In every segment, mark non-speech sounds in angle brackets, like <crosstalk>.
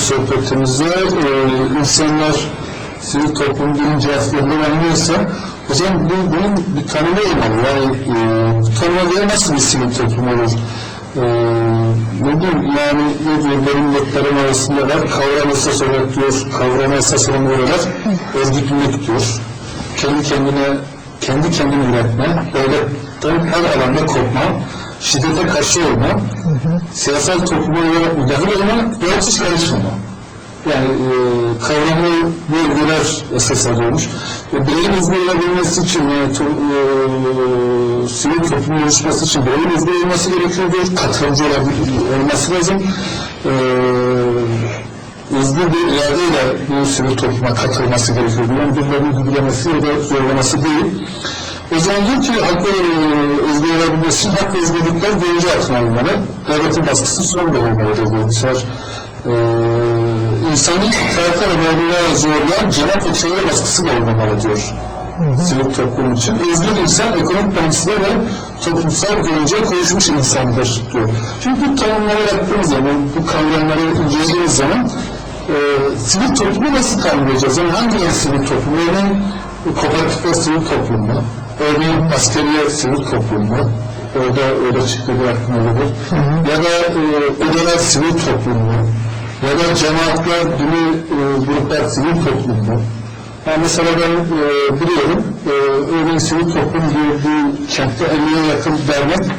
sohbetimize. Ee, insanlar sivil toplum birinci harflerinden anlıyorsa, o zaman bu, bunun bir tanımı olmalı. Yani e, bu tanıma nasıl bir sivil toplum olur? Ee, ne diyeyim, yani ne diyor, benim notlarım arasında var, kavram esas olarak diyor, kavram esas olan oralar, özgürlük diyor. Kendi kendine, kendi kendini üretme, devletten her alanda kopma, şiddete karşı olma, siyasal topluma olarak müdahil olma ve hiç karışmama. Yani e, kavramlı bölgeler esas alıyormuş. E, bireyin izleyebilmesi için, yani to, e, sivil toplumun oluşması için bireyin izleyi olması gerekiyordur, katılımcı olması lazım. E, özgür bir iradeyle bu sivil topluma katılması gerekiyor. Bunun birilerinin güdülemesi ya da zorlaması değil. O zaman diyor ki halkın e, özgür olabilmesi için hak ve özgürlükler birinci alınmalı. Devletin baskısı son olmalı diyor. Mesela e, insani taraftar önemine zorlayan cenap ve baskısı da olmamalı diyor. Sivil toplum için. Özgür insan ekonomik bağımsızlığı ve toplumsal görünce koyuşmuş insandır diyor. Çünkü bu tanımlara baktığımız zaman, bu kavramları incelediğimiz zaman e, sivil toplumu nasıl tanımlayacağız? Yani hangi sivil toplum? Örneğin kooperatif sivil toplum mu? Örneğin askeriye sivil toplum mu? Orada öyle çıktı bir aklıma. Ya da e, odalar sivil toplum mu? Ya da cemaatler, dini e, gruplar sivil toplum mu? Yani mesela ben e, biliyorum, e, örneğin sivil toplum bir kentte 50'ye yakın dernek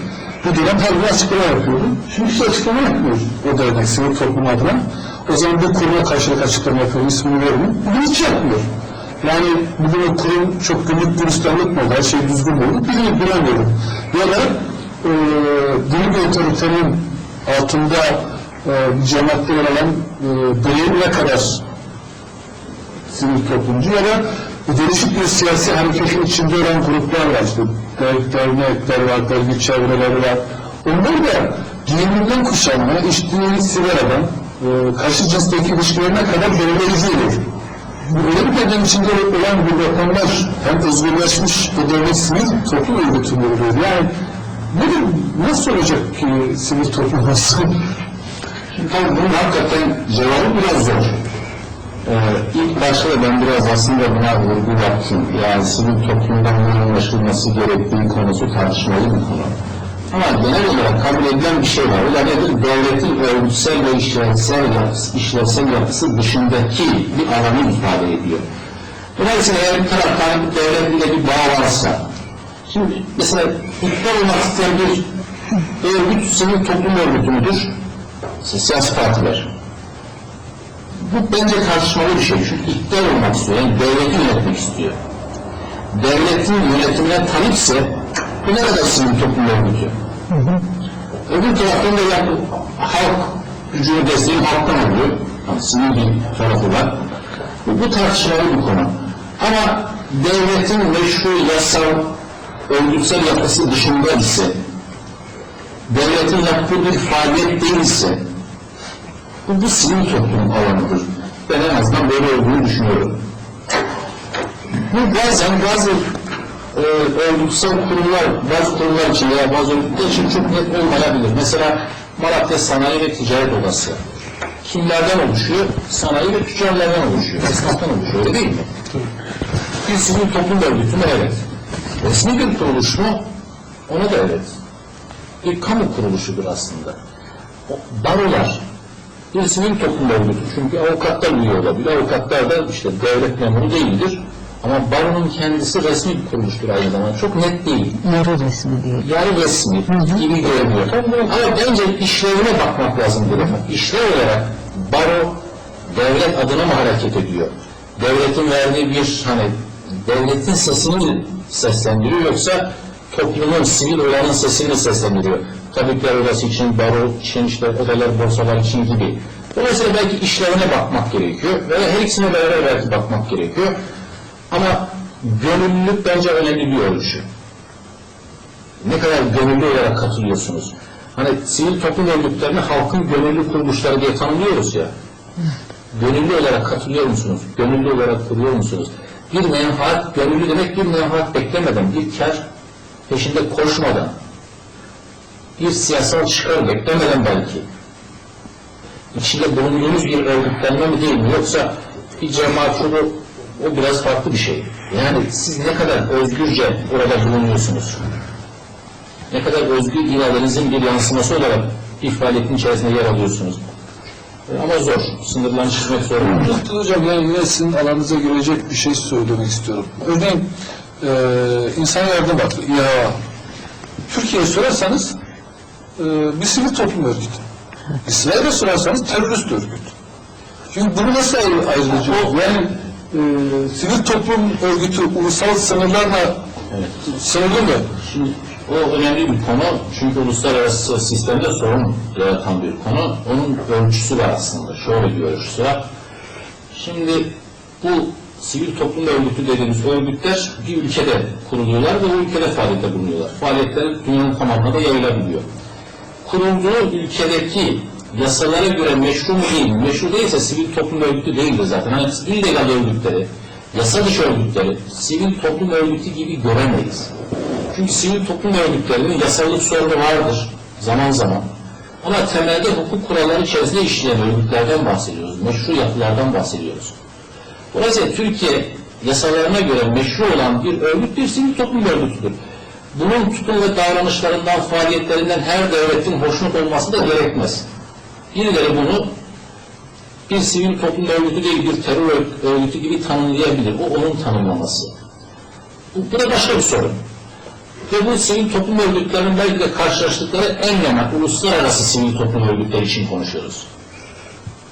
bu dönem her gün açıklama yapıyordu. Şimdi hiç açıklama yapmıyor o dernek sivil toplum adına. O zaman bu kuruma karşılık açıklama yapıyor, ismini vermiyor. Bugün hiç yapmıyor. Yani bugün o kurum çok günlük gülistanlık mı her şey düzgün mü oldu, bilemiyorum. Ya da e, dini otoritenin altında e, cemaatte yer alan e, bireyin ne kadar sivil toplumcu ya da değişik bir siyasi hareketin içinde olan gruplar var işte. Der, dernekler var, dergi çevreleri var. Onlar da giyiminden kuşanma, içtiği sigaradan, e, karşı cinsteki ilişkilerine kadar belirleyici oluyor. Dönem içinde olan vatandaş hem özgürleşmiş ve devlet sivil toplum örgütünü oluyor. Yani nedir, nasıl olacak ki sivil toplum nasıl? Tabii bunun hakikaten cevabı biraz zor. Ee, ilk başta da ben biraz aslında buna vurgu yaptım. Yani sivil toplumdan ne anlaşılması gerektiği konusu tartışmalı bir konu. Ama genel olarak kabul edilen bir şey var. O da nedir? Devletin örgütsel ve işlevsel yapısı, işlevsel yapısı dışındaki bir alanı ifade ediyor. Dolayısıyla eğer bir taraftan devletle bir bağ varsa, şimdi mesela iktidar olmak isteyen bir örgüt sivil toplum örgütü müdür? siyasi partiler. Bu bence tartışmalı bir şey. Çünkü iktidar olmak istiyor. Yani devleti yönetmek istiyor. Devletin yönetimine talipse bu ne kadar sivil toplum örgütü? Öbür taraftan da yani halk gücünü desteğin halktan alıyor. Yani sivil bir tarafı var. Bu, bu tartışmalı bir konu. Ama devletin meşru yasal örgütsel yapısı dışında ise devletin yaptığı bir faaliyet değilse bu, bu sivil toplum alanıdır. Ben en azından böyle olduğunu düşünüyorum. Bu bazen bazı e, örgütsel kurumlar, bazı kurumlar için veya bazı örgütler için çok net olmayabilir. Mesela Malatya Sanayi ve Ticaret Odası. Kimlerden oluşuyor? Sanayi ve tüccarlardan oluşuyor. Esnaftan oluşuyor, öyle değil mi? Bir sivil toplum örgütü mü? Evet. Resmi bir kuruluş mu? Ona da evet bir kamu kuruluşudur aslında. O barolar bir sivil toplum örgütü. Çünkü avukatlar üye olabilir. Avukatlar da işte devlet memuru değildir. Ama baronun kendisi resmi bir kuruluştur aynı zamanda. Çok net değil. Yarı resmi diyor. Yani resmi gibi görünüyor. Ama bence işlevine bakmak lazım burada. İşlev olarak baro devlet adına mı hareket ediyor? Devletin verdiği bir hani devletin sesini mi seslendiriyor yoksa toplumun sivil olanın sesini seslendiriyor. Tabipler odası için, baro için, işte odalar, borsalar için gibi. Dolayısıyla belki işlevine bakmak gerekiyor ve her ikisine beraber belki bakmak gerekiyor. Ama gönüllülük bence önemli bir ölçü. Ne kadar gönüllü olarak katılıyorsunuz? Hani sivil toplum örgütlerini halkın gönüllü kuruluşları diye tanımlıyoruz ya. Gönüllü olarak katılıyor musunuz? Gönüllü olarak kuruyor musunuz? Bir menfaat, gönüllü demek bir menfaat beklemeden, bir kar peşinde koşmadan, bir siyasal çıkar beklemeden belki, içinde bulunduğunuz bir örgütlenme mi değil mi? Yoksa bir cemaat kurulu o biraz farklı bir şey. Yani siz ne kadar özgürce orada bulunuyorsunuz? Ne kadar özgür iradenizin bir yansıması olarak bir faaliyetin içerisinde yer alıyorsunuz? E, Ama zor. Sınırlarını çizmek zor. Muhtar Hocam yani yine sizin alanınıza girecek bir şey söylemek istiyorum. Örneğin e, insan yardım vakfı, İHA. Türkiye'ye sorarsanız e, bir sivil toplum örgütü. İsrail'e sorarsanız terörist örgüt. Çünkü bunu nasıl ayır, ayrılacak? Yani sivil toplum örgütü ulusal sınırlarla sınırlı mı? Şimdi o önemli bir konu çünkü uluslararası sistemde sorun yaratan bir konu. Onun ölçüsü var aslında. Şöyle bir ölçüsü var. Şimdi bu sivil toplum örgütü dediğimiz örgütler bir ülkede kuruluyorlar ve o ülkede faaliyette bulunuyorlar. Faaliyetleri dünyanın tamamına da yayılabiliyor. Kurulduğu ülkedeki yasalara göre meşru mu değil mi? Meşru değilse sivil toplum örgütü değildir zaten. Hani illegal örgütleri, yasa dışı örgütleri sivil toplum örgütü gibi göremeyiz. Çünkü sivil toplum örgütlerinin yasallık sorunu vardır zaman zaman. Ama temelde hukuk kuralları içerisinde işleyen örgütlerden bahsediyoruz. Meşru yapılardan bahsediyoruz. Dolayısıyla Türkiye yasalarına göre meşru olan bir örgüt bir sivil toplum örgütüdür. Bunun tutum ve davranışlarından, faaliyetlerinden her devletin hoşnut olması da gerekmez. Birileri bunu bir sivil toplum örgütü değil, bir terör ör- örgütü gibi tanımlayabilir. O onun tanımlaması. Bu, bu da başka bir sorun. Ve bu sivil toplum örgütlerinin belki de karşılaştıkları en yaman uluslararası sivil toplum örgütleri için konuşuyoruz.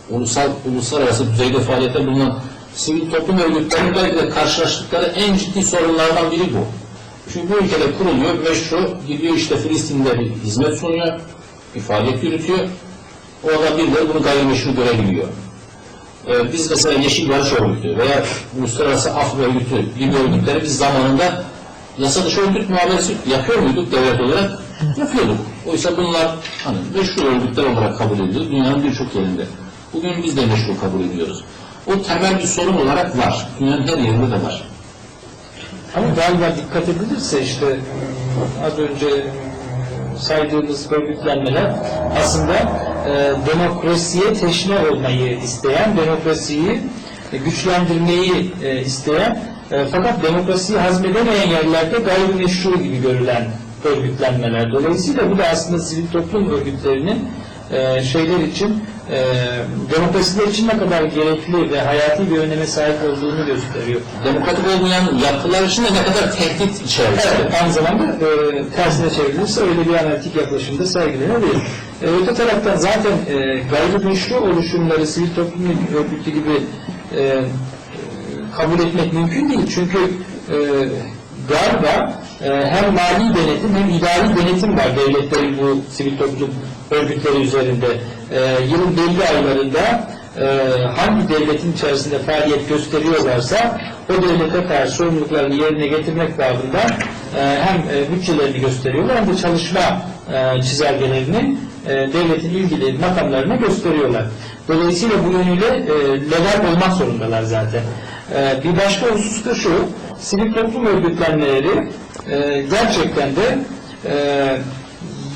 Ulusal, uluslararası düzeyde faaliyette bulunan sivil toplum örgütlerinin belki de karşılaştıkları en ciddi sorunlardan biri bu. Çünkü bu ülkede kuruluyor, meşru, gidiyor işte Filistin'de bir hizmet sunuyor, bir faaliyet yürütüyor. Orada birileri bunu gayrimeşru görebiliyor. Ee, biz mesela Yeşil Barış Örgütü veya Uluslararası Af Örgütü gibi örgütleri biz zamanında yasa dışı örgüt muamelesi yapıyor muyduk devlet olarak? Yapıyorduk. Oysa bunlar hani meşru örgütler olarak kabul ediliyor dünyanın birçok yerinde. Bugün biz de meşru kabul ediyoruz. O temel bir sorun olarak var. Dünyanın her yerinde de var. Ama galiba dikkat edilirse işte az önce saydığımız örgütlenmeler aslında e, demokrasiye teşne olmayı isteyen, demokrasiyi güçlendirmeyi e, isteyen e, fakat demokrasiyi hazmedemeyen yerlerde gayrimeşru gibi görülen örgütlenmeler. Dolayısıyla bu da aslında sivil toplum örgütlerinin e, şeyler için e, demokrasiler için ne kadar gerekli ve hayati bir öneme sahip olduğunu gösteriyor. Demokratik olmayan yapılar için de ne kadar tehdit içerisinde. Evet, aynı zamanda e, tersine çevrilirse öyle bir analitik yaklaşımda sergilenebilir. E, öte taraftan zaten e, gayrimeşru oluşumları sivil toplum örgütü gibi e, e, kabul etmek mümkün değil. Çünkü e, galiba e, hem mali denetim hem idari denetim var devletlerin bu sivil toplum örgütleri üzerinde. E, yılın belli aylarında e, hangi devletin içerisinde faaliyet gösteriyorlarsa o devlete karşı sorumluluklarını yerine getirmek babında e, hem e, bütçelerini gösteriyorlar hem de çalışma e, çizelgelerini e, devletin ilgili makamlarına gösteriyorlar. Dolayısıyla bu yönüyle e, legal olmak zorundalar zaten. E, bir başka husus da şu, sivil toplum örgütlenmeleri e, gerçekten de e,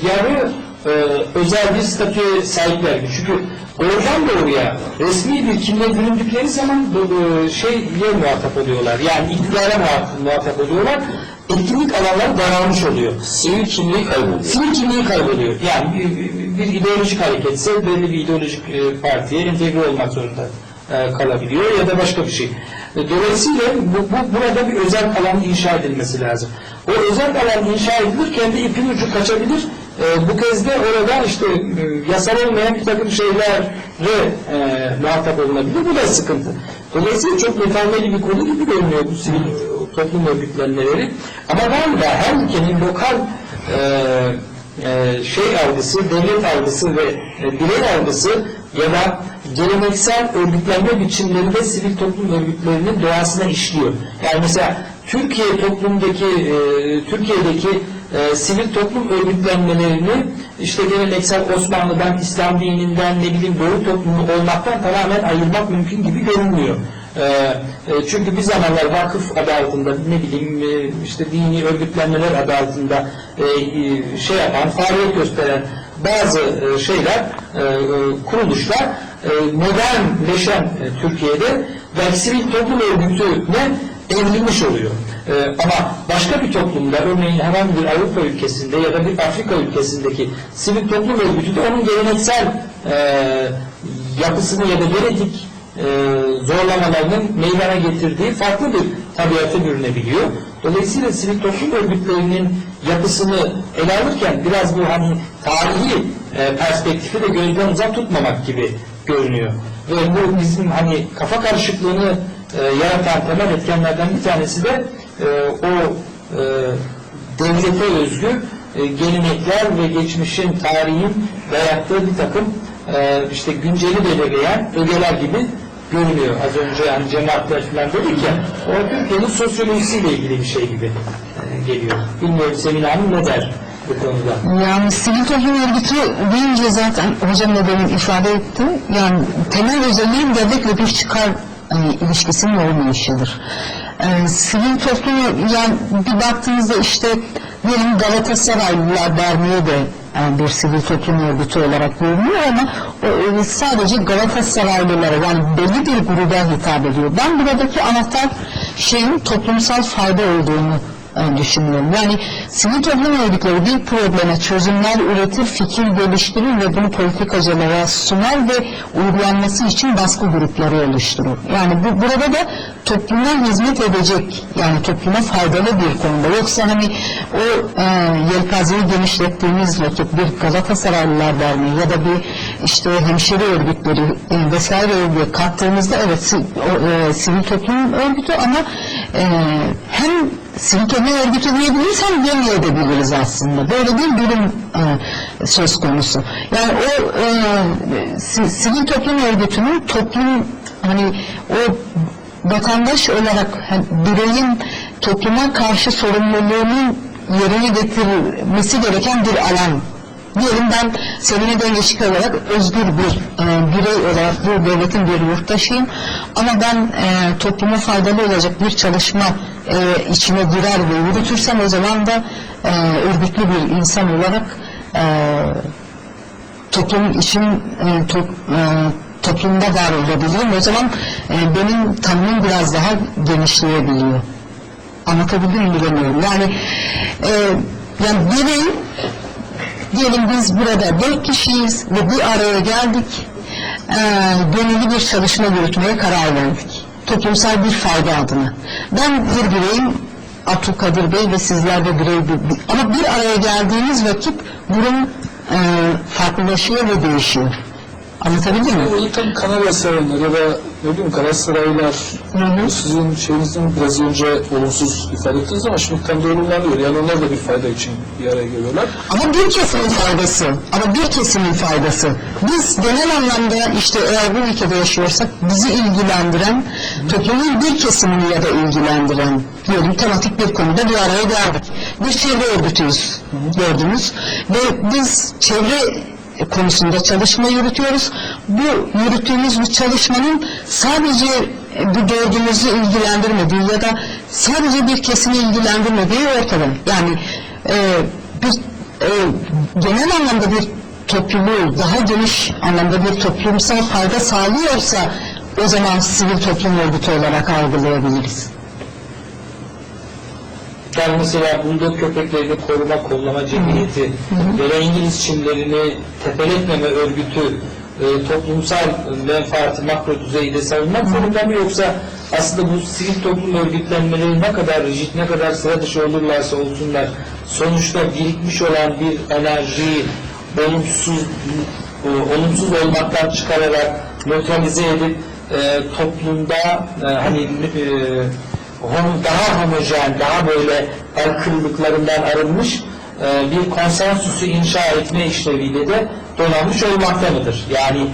yarı e, özel bir statüye sahipler. Çünkü doğrudan doğruya resmi bir kimliğe büründükleri zaman bu şeyle muhatap oluyorlar. Yani iktidara muhatap, muhatap oluyorlar. Etkinlik alanları daralmış oluyor. Sivil kimliği kayboluyor. Sivil kimliği kayboluyor. Yani bir, bir- bir ideolojik hareketse belli bir ideolojik e, partiye entegre olmak zorunda e, kalabiliyor ya da başka bir şey. E, Dolayısıyla bu, bu, burada bir özel alan inşa edilmesi lazım. O özel alan inşa edilirken de ipin ucu kaçabilir. E, bu kez de orada işte e, yasal olmayan bir takım şeylere e, muhatap olunabilir. Bu da sıkıntı. Dolayısıyla çok metalmeli bir konu gibi görünüyor bu sivil toplum örgütlenmeleri. Ama galiba her ülkenin lokal e, e, şey algısı, devlet algısı ve e, birey algısı ya da geleneksel örgütlenme biçimleri de sivil toplum örgütlerinin doğasına işliyor. Yani mesela Türkiye toplumdaki, e, Türkiye'deki e, sivil toplum örgütlenmelerini işte geleneksel Osmanlı'dan, İslam dininden, ne bileyim Doğu toplumu olmaktan tamamen ayırmak mümkün gibi görünmüyor. E, e, çünkü bir zamanlar vakıf adı altında ne bileyim e, işte dini örgütlenmeler adı altında e, e, şey yapan, faaliyet gösteren bazı e, şeyler, e, e, kuruluşlar modernleşen Türkiye'de belki sivil toplum örgütüne evrilmiş oluyor. Ama başka bir toplumda, örneğin herhangi bir Avrupa ülkesinde ya da bir Afrika ülkesindeki sivil toplum örgütü de onun geleneksel yapısını ya da genetik zorlamalarının meydana getirdiği farklı bir tabiata bürünebiliyor. Dolayısıyla sivil toplum örgütlerinin yapısını ele alırken biraz bu hani tarihi e, perspektifi de gözden uzak tutmamak gibi görünüyor. Ve bu bizim hani kafa karışıklığını e, yaratan temel etkenlerden bir tanesi de e, o e, devlete özgü e, gelenekler ve geçmişin, tarihin dayattığı bir takım e, işte günceli belirleyen ögeler gibi görünüyor. Az önce yani cemaatler falan dedik ya, o Türkiye'nin sosyolojisiyle ilgili bir şey gibi e, geliyor. Bilmiyorum Semine Hanım ne der bu konuda? Yani sivil toplum örgütü deyince zaten hocam da demin ifade etti. Yani temel özelliğin devletle bir çıkar hani, ilişkisinin olmayışıdır. Ee, sivil toplum yani bir baktığınızda işte diyelim Galatasaraylılar Derneği de yani bir sivil toplum örgütü olarak görünüyor ama o, e, sadece Galatasaraylılara yani belli bir gruba hitap ediyor. Ben buradaki anahtar şeyin toplumsal fayda olduğunu düşünüyorum. Yani sivil toplum örgütleri bir probleme çözümler üretir, fikir geliştirir ve bunu politikacılara sunar ve uygulanması için baskı grupları oluşturur. Yani bu, burada da topluma hizmet edecek, yani topluma faydalı bir konuda. Yoksa hani o e, yelpazeyi genişlettiğimiz vakit bir Galatasaraylılar Derneği ya da bir işte hemşire örgütleri e, vesaire örgütleri kattığımızda evet si- o, e, sivil toplum örgütü ama e, hem örgütü diyebiliriz hem demeyebiliriz aslında. Böyle bir durum e, söz konusu. Yani o e, si- sivil toplum örgütünün toplum hani o vatandaş olarak hani bireyin topluma karşı sorumluluğunun yerine getirilmesi gereken bir alan Diyelim ben Semine'den ilişki olarak özgür bir e, birey olarak bu devletin bir yurttaşıyım ama ben e, topluma faydalı olacak bir çalışma e, içine girer ve yürütürsem o zaman da e, örgütlü bir insan olarak e, toplum için e, to, e, toplumda var olabilirim. O zaman e, benim tanımım biraz daha genişleyebiliyor. Anlatabildim mi bilemiyorum. Yani e, yani birey Diyelim biz burada dört kişiyiz ve bir araya geldik. Ee, gönüllü bir çalışma yürütmeye karar verdik. Toplumsal bir fayda adına. Ben bir bireyim, Abdülkadir Bey ve sizler de birey bir, ama bir araya geldiğimiz vakit durum e, farklılaşıyor ve değişiyor. Anlatabildim mi? Bu tabii Kanarya sevenler ya da ne bileyim Galatasaraylılar hı. sizin şeyinizin biraz önce olumsuz ifade ettiniz ama şimdi tam doğrulanıyor. Yani onlar da bir fayda için bir araya geliyorlar. Ama bir kesimin faydası, ama bir kesimin faydası. Biz genel anlamda işte eğer bu ülkede yaşıyorsak bizi ilgilendiren, toplumun bir kesimini ya da ilgilendiren diyelim tematik bir konuda bir araya geldik. Bir çevre örgütüyüz gördünüz ve biz çevre konusunda çalışma yürütüyoruz. Bu yürüttüğümüz bu çalışmanın sadece e, bu dördümüzü ilgilendirmediği ya da sadece bir kesimi ilgilendirmediği ortada. Yani e, bir e, genel anlamda bir topluluğu daha geniş anlamda bir toplumsal fayda sağlıyorsa o zaman sivil toplum örgütü olarak algılayabiliriz. Yani mesela bulldog köpeklerini koruma kollama cemiyeti ya da İngiliz çimlerini tepeletmeme örgütü e, toplumsal menfaati makro düzeyde savunmak zorunda mı? Yoksa aslında bu sivil toplum örgütlenmeleri ne kadar rigid, ne kadar sıra dışı olurlarsa olsunlar sonuçta birikmiş olan bir enerjiyi olumsuz e, olumsuz olmaktan çıkararak nötralize edip e, toplumda e, hani e, hom- daha homojen, daha böyle aykırılıklarından arınmış e, bir konsensüsü inşa etme işleviyle de donanmış olmakta mıdır? Yani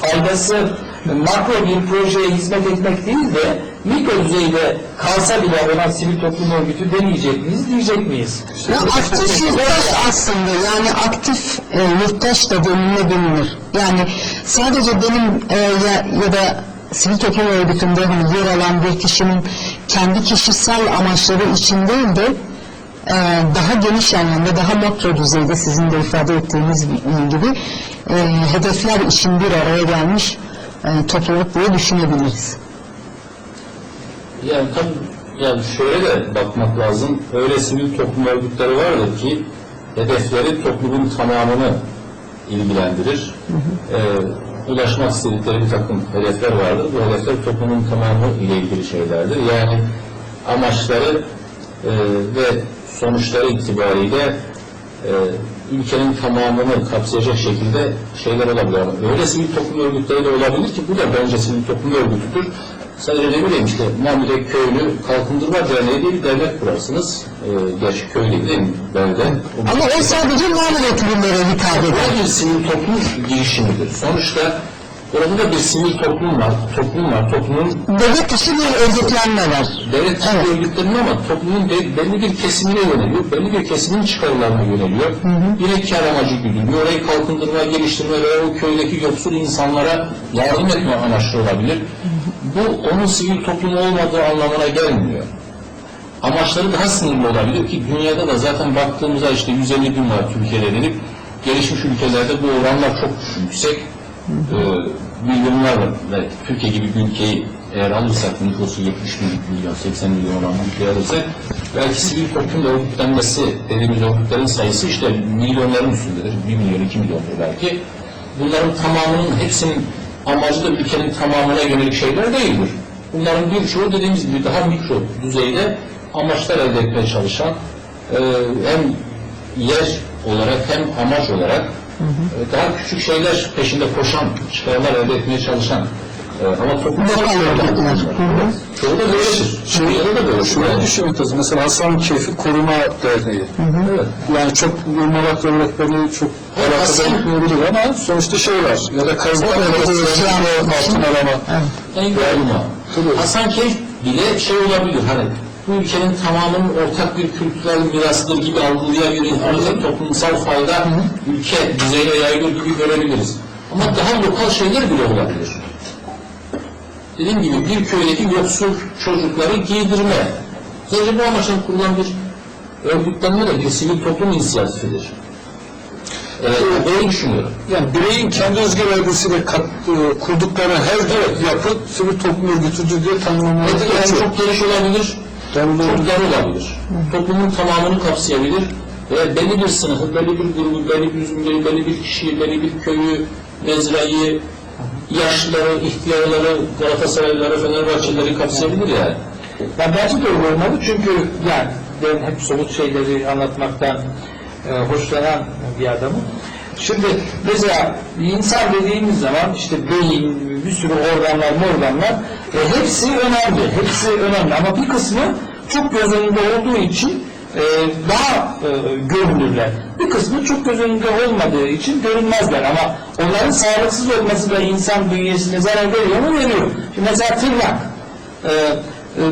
faydası makro bir projeye hizmet etmek değil de mikro düzeyde kalsa bile ona sivil toplum örgütü demeyecek miyiz, diyecek miyiz? Ya aktif yurttaş aslında yani aktif e, yurttaş da denilebilir. Yani sadece benim e, ya, ya da sivil toplum örgütünde hani yer alan bir kişinin kendi kişisel amaçları için değil de e, daha geniş anlamda, daha makro düzeyde sizin de ifade ettiğiniz gibi e, hedefler için bir araya gelmiş e, topluluk diye düşünebiliriz. Yani tabii yani şöyle de bakmak lazım. Öyle sivil toplum örgütleri vardır ki hedefleri toplumun tamamını ilgilendirir. Ee, ulaşmak istedikleri bir takım hedefler vardır. Bu hedefler toplumun tamamı ile ilgili şeylerdir. Yani amaçları e, ve sonuçları itibariyle e, ülkenin tamamını kapsayacak şekilde şeyler olabilir. Ama öyle sivil toplum örgütleri de olabilir ki bu da bence sivil toplum örgütüdür. Sadece ne bileyim işte Mamire Köylü Kalkındırma Derneği diye bir dernek kurarsınız. E, gerçi köy değil mi? Belde. Ama o sadece mamul oturumlara hitap. Bu bir sivil toplum girişimidir. Sonuçta orada da bir sivil toplum var. Toplum var. Toplumun Devlet dışı bir örgütlenme var. devlet dışı Evet. örgütlerinin ama toplumun be- belli bir kesimine yöneliyor, belli bir kesimin çıkarlarına yöneliyor. Yine kar amacı güdülüyor. Orayı kalkındırma, geliştirme veya o köydeki yoksul insanlara yardım etme amaçlı olabilir. Bu onun sivil toplum olmadığı anlamına gelmiyor. Amaçları daha sınırlı olabilir ki dünyada da zaten baktığımızda işte 150 bin var Türkiye'de denip gelişmiş ülkelerde bu oranlar çok yüksek. Ee, milyonlar var. Ve Türkiye gibi bir ülkeyi eğer alırsak nüfusu 70 milyon, 80 milyon olan bir ülkeyi alırsak belki sivil toplum örgütlenmesi dediğimiz örgütlerin sayısı işte milyonların üstündedir. 1 milyon, 2 milyondur belki. Bunların tamamının hepsinin amacı da ülkenin tamamına yönelik şeyler değildir. Bunların birçoğu dediğimiz gibi daha mikro düzeyde amaçlar elde etmeye çalışan e, hem yer olarak hem amaç olarak e, daha küçük şeyler peşinde koşan, çıkarlar elde etmeye çalışan e, ama toplum Lokal örgütler. Hı hı. Çoğu da böyledir. Dünyada da böyle. Şöyle düşünmek lazım. Mesela Hasan Keyfi Koruma Derneği. Evet. Yani çok Irmak öğretmeni çok Aslında- etmeyebilir ama sonuçta şey var. Ya da kazma öğretmenleri altın arama. En galiba. Hasan Keyf bile şey olabilir hani bu ülkenin tamamının ortak bir kültürel mirasıdır gibi algılayabilir. Ancak toplumsal fayda ülke düzeyine yaygın gibi görebiliriz. Ama daha lokal şeyler bile olabilir. Dediğim gibi bir köydeki yoksul çocukları giydirme. Sadece bu amaçla kurulan bir örgütlenme de bir sivil toplum inisiyatifidir. Evet, böyle düşünüyorum. Yani bireyin kendi özgür iradesiyle kat, e, kurdukları her yapı sivil toplum örgütüdür diye tanımlamaları Evet, yani çok geniş olabilir, doğru. çok dar olabilir. Toplumun tamamını kapsayabilir ve belli bir sınıfı, belli bir grubu, belli bir zümreyi, belli bir kişiyi, belli bir köyü, mezrayı, yaşlıları, ihtiyarları, Galatasaraylıları, Fenerbahçelileri kapsayabilir yani. Ben bence de öyle olmalı çünkü yani ben hep somut şeyleri anlatmaktan e, hoşlanan bir adamım. Şimdi mesela insan dediğimiz zaman işte beyin, bir sürü organlar, organlar e, hepsi önemli, hepsi önemli ama bir kısmı çok göz önünde olduğu için e, daha e, görünürler. Bir kısmı çok göz önünde olmadığı için görünmezler ama onların sağlıksız olması da insan bünyesine zarar veriyor mu? Veriyor. Şimdi mesela tırnak. E, e,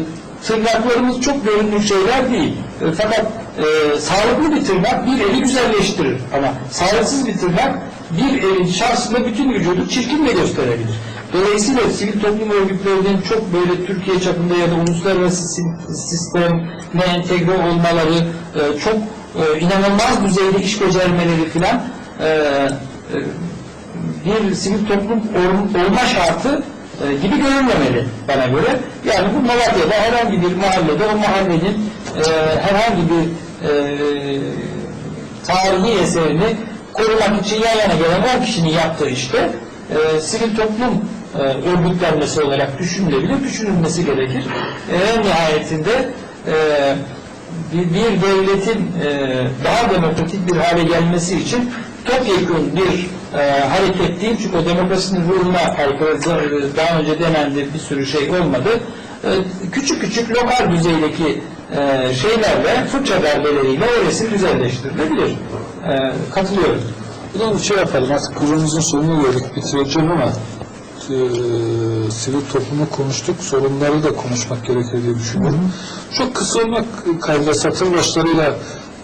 tırnaklarımız çok görünür şeyler değil. E, fakat e, sağlıklı bir tırnak bir eli güzelleştirir. Ama sağlıksız bir tırnak bir elin şahsında bütün vücudu çirkin de gösterebilir. Dolayısıyla sivil toplum örgütlerinin çok böyle Türkiye çapında ya da uluslararası sisteme entegre olmaları, e, çok e, inanılmaz düzeyde iş becermeleri filan e, e, bir sivil toplum ol- olma şartı e, gibi görünmemeli bana göre. Yani bu Malatya'da herhangi bir mahallede o mahallenin e, herhangi bir e, tarihi eserini korumak için yan yana gelen 10 kişinin yaptığı işte e, sivil toplum e, örgütlenmesi olarak düşünülebilir, düşünülmesi gerekir. E, en nihayetinde e, bir, bir devletin e, daha demokratik bir hale gelmesi için topyekun bir e, hareket değil çünkü o demokrasinin ruhuna aykırı daha önce denendi bir sürü şey olmadı. E, küçük küçük lokal düzeydeki e, şeylerle, fırça darbeleriyle o resim güzelleştirilebilir. E, katılıyorum. Buradan şey yapalım artık kurumumuzun sonuna geldik bitireceğim ama e, sivil toplumu konuştuk sorunları da konuşmak gerekir diye düşünüyorum. Çok kısa olmak kaydıyla satır başlarıyla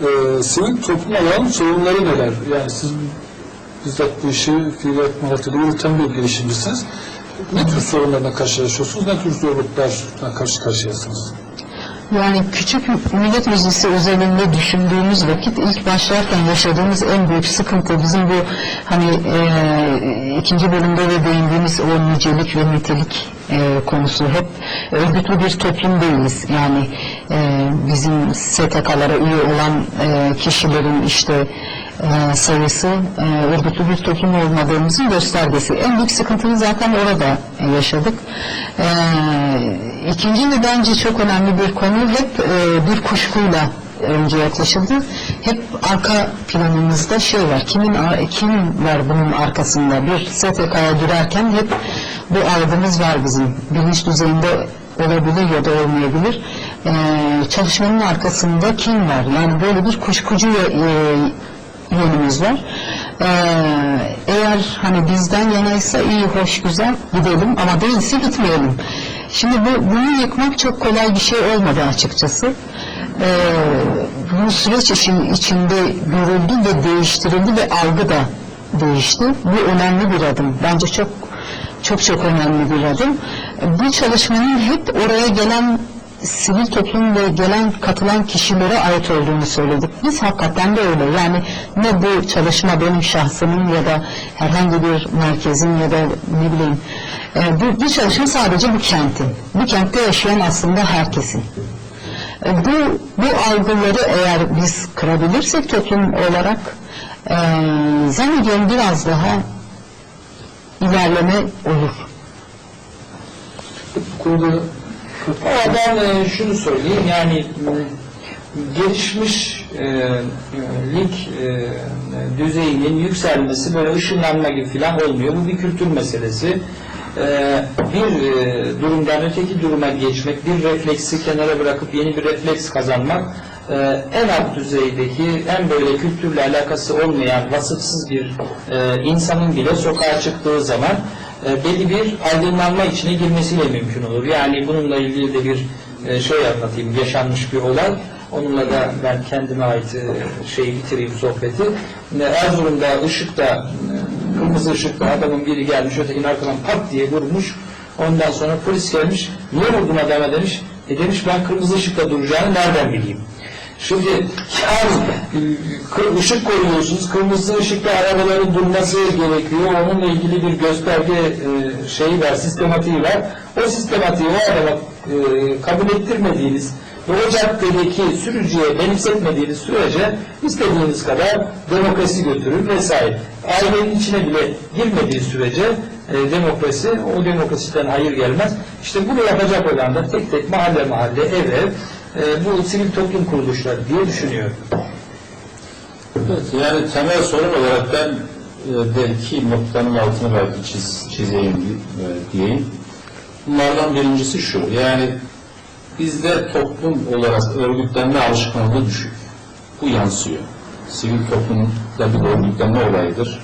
e, sivil toplum alan sorunları neler? Yani siz bizzat bu işi Fiiliyat Malatya'da yürüten bir girişimcisiniz. Ne tür sorunlarla karşılaşıyorsunuz? Ne tür zorluklarla karşı karşıyasınız? Yani küçük millet meclisi özelinde düşündüğümüz vakit ilk başlarken yaşadığımız en büyük sıkıntı bizim bu hani e, ikinci bölümde de değindiğimiz o nicelik ve nitelik e, konusu hep örgütlü bir toplum değiliz. Yani e, bizim STK'lara üye olan e, kişilerin işte e, sayısı e, örgütlü bir toplum olmadığımızın göstergesi. En büyük sıkıntıyı zaten orada e, yaşadık. E, ikinci bence çok önemli bir konu hep e, bir kuşkuyla önce yaklaşıldı. Hep arka planımızda şey var, kimin kim var bunun arkasında? Bir STK'ya girerken hep bu algımız var bizim. Bilinç düzeyinde olabilir ya da olmayabilir. Ee, çalışmanın arkasında kim var? Yani böyle bir kuşkucu e, yönümüz var. Ee, eğer hani bizden yanaysa iyi, hoş, güzel gidelim ama değilse gitmeyelim. Şimdi bu, bunu yıkmak çok kolay bir şey olmadı açıkçası. Ee, bu süreç için, içinde görüldü ve değiştirildi ve algı da değişti. Bu önemli bir adım. Bence çok çok çok önemli bir adım. Bu çalışmanın hep oraya gelen sivil toplum ve gelen katılan kişilere ait olduğunu söyledik. Biz hakikaten de öyle. Yani ne bu çalışma benim şahsımın ya da herhangi bir merkezin ya da ne bileyim e, bu, bu çalışma sadece bu kentin. Bu kentte yaşayan aslında herkesin. E, bu, bu algıları eğer biz kırabilirsek toplum olarak e, zannediyorum biraz daha ilerleme olur. Bu konuda Ama ben e, şunu söyleyeyim yani m, gelişmiş e, e, e, düzeyinin yükselmesi böyle ışınlanma gibi falan olmuyor. Bu bir kültür meselesi. E, bir e, durumdan öteki duruma geçmek, bir refleksi kenara bırakıp yeni bir refleks kazanmak e, en alt düzeydeki en böyle kültürle alakası olmayan vasıfsız bir e, insanın bile sokağa çıktığı zaman e, belli bir aydınlanma içine girmesiyle mümkün olur. Yani bununla ilgili de bir e, şey anlatayım, yaşanmış bir olay. Onunla da ben kendime ait e, şeyi bitireyim sohbeti. Erzurum'da ışıkta, e, kırmızı ışıkta adamın biri gelmiş, ötekinin arkadan pat diye vurmuş. Ondan sonra polis gelmiş, niye vurdun adama demiş. E demiş ben kırmızı ışıkta duracağını nereden bileyim? Şimdi yani ışık koyuyorsunuz, kırmızı ışıkta arabaların durması gerekiyor. Onunla ilgili bir gösterge e, şeyi var, sistematiği var. O sistematiği o adama e, kabul ettirmediğiniz ve o caddedeki sürücüye benimsetmediğiniz sürece istediğiniz kadar demokrasi götürür vesaire. Ailenin içine bile girmediği sürece e, demokrasi, o demokrasiden hayır gelmez. İşte bunu yapacak olan da tek tek mahalle mahalle, ev ev, e, bu sivil toplum kuruluşları diye düşünüyorum. Evet, yani temel sorun olarak ben e, de iki noktanın altını belki çiz, çizeyim e, diyeyim. Bunlardan birincisi şu, yani bizde toplum olarak örgütlenme alışkanlığı düşük. Bu yansıyor. Sivil toplumda bir örgütlenme olayıdır.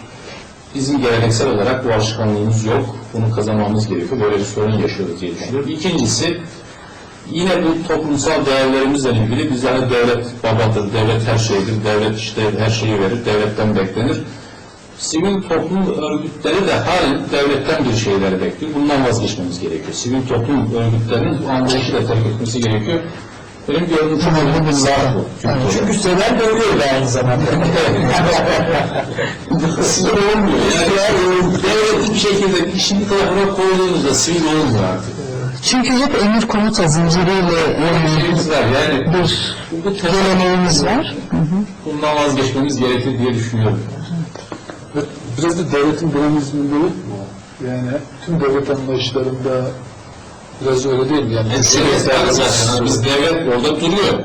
Bizim geleneksel olarak bu alışkanlığımız yok. Bunu kazanmamız gerekiyor. Böyle bir sorun yaşıyoruz diye düşünüyorum. İkincisi, Yine bu toplumsal değerlerimizle ilgili biz hani devlet babadır, devlet her şeydir, devlet işte her şeyi verir, devletten beklenir. Sivil toplum örgütleri de halen devletten bir şeyleri bekliyor. Bundan vazgeçmemiz gerekiyor. Sivil toplum örgütlerinin bu anlayışı da terk etmesi gerekiyor. Benim gördüğüm çok önemli bir sağ bu. Çünkü Çünkü seven dövüyor da aynı zamanda. <laughs> sivil olmuyor. Yani devlet bir şekilde işini tarafına koyduğunuzda sivil olmuyor artık. Çünkü hep emir komuta zinciriyle e, var yani. bir Bu geleneğimiz var. Hı hı. Bundan vazgeçmemiz gerekir diye düşünüyorum. Evet, biraz da devletin dinamizmi değil mi? Yani tüm devlet anlayışlarında biraz öyle değil mi? Yani evet, zaten. Biz devlet orada duruyor.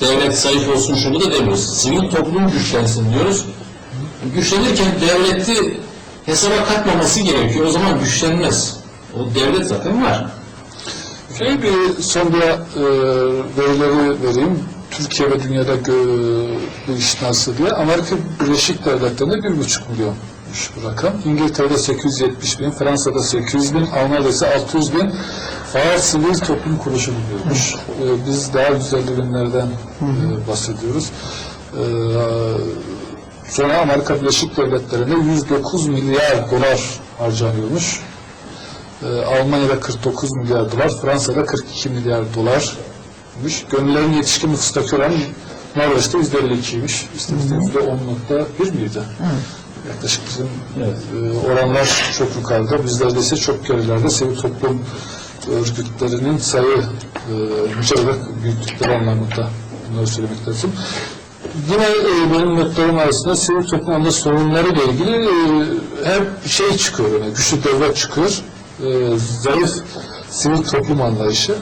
Devlet zayıf olsun şunu da demiyoruz. Sivil toplum güçlensin diyoruz. Güçlenirken devleti hesaba katmaması gerekiyor. O zaman güçlenmez. O devlet zaten var. Şöyle bir son bir e, verileri vereyim. Türkiye ve dünyada bu iş nasıl diye. Amerika Birleşik Devletleri'nde bir buçuk milyonmuş bu rakam. İngiltere'de 870 bin, Fransa'da 800 bin, Almanya'da ise 600 bin faal sivil toplum kuruluşu buluyormuş. E, biz daha 150 binlerden e, bahsediyoruz. E, sonra Amerika Birleşik Devletleri'nde 109 milyar dolar harcanıyormuş. Ee, Almanya'da 49 milyar dolar, Fransa'da 42 milyar dolar %54'müş. Gönüllerin yetişkin nüfustaki oran Norveç'te %52'ymiş. İşte bizde %10.1 miydi? Yaklaşık bizim e, oranlar çok yukarıda. Bizlerde ise çok gerilerde. Sivil toplum örgütlerinin sayı e, mücadele büyüklükleri anlamında bunları söylemek lazım. Yine e, benim notlarım arasında sivil toplumda sorunlarıyla ilgili e, hep şey çıkıyor, yani güçlü devlet çıkıyor, e, zayıf sivil toplum anlayışı.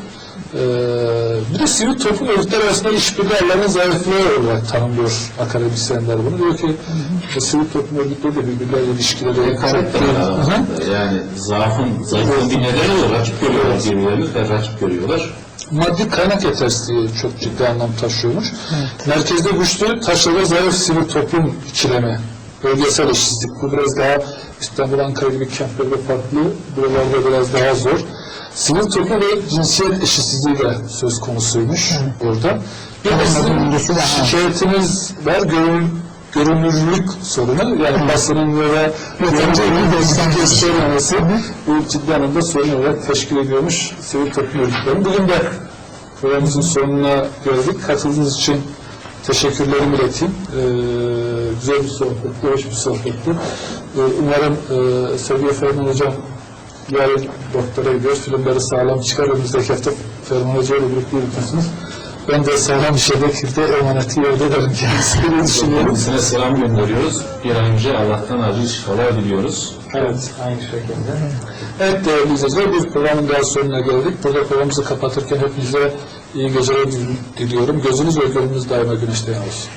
E, bir de sivil toplum örgütler arasında işbirliği alanının zayıflığı olarak tanımlıyor akademisyenler bunu. Diyor ki bu sivil toplum örgütleri de birbirleriyle ilişkileri Hı hı. Yani zaafın, zayıflığın bir nedeni o. Rakip görüyorlar birbirlerini ve rakip görüyorlar. maddi kaynak yetersizliği çok ciddi anlam taşıyormuş. Merkezde güçlü, taşrada zayıf sivil toplum ikilemi, bölgesel eşitsizlik. Bu biraz daha İstanbul, Ankara gibi kentlerde farklı, buralarda biraz daha zor. Sivil toplum ve cinsiyet eşitsizliği de söz konusuymuş orada. Bir de sizin şikayetiniz var, görün, görünürlük sorunu. Yani basının ve göstermesi. göstermemesi bu ciddi anlamda sorun olarak teşkil ediyormuş sivil toplum örgütleri. Bugün de programımızın sonuna geldik. Katıldığınız için teşekkürlerimi ileteyim. Ee, güzel bir sohbetti, hoş bir sohbetti. Ee, umarım e, sevgili Ferman Hocam yarın doktora gidiyoruz. Filmleri sağlam çıkar. Önümüzdeki hafta Ferman Hoca ile birlikte yürütürsünüz. Ben de sağlam bir şekilde emaneti yerde ederim kendisini düşünüyorum. Kendisine selam gönderiyoruz. Bir an önce Allah'tan acil şifalar diliyoruz. Evet, aynı şekilde. Evet değerli izleyiciler bir programın daha sonuna geldik. Burada programımızı kapatırken hepinize iyi geceler diliyorum. Gözünüz ve gönlünüz daima güneşte yan olsun.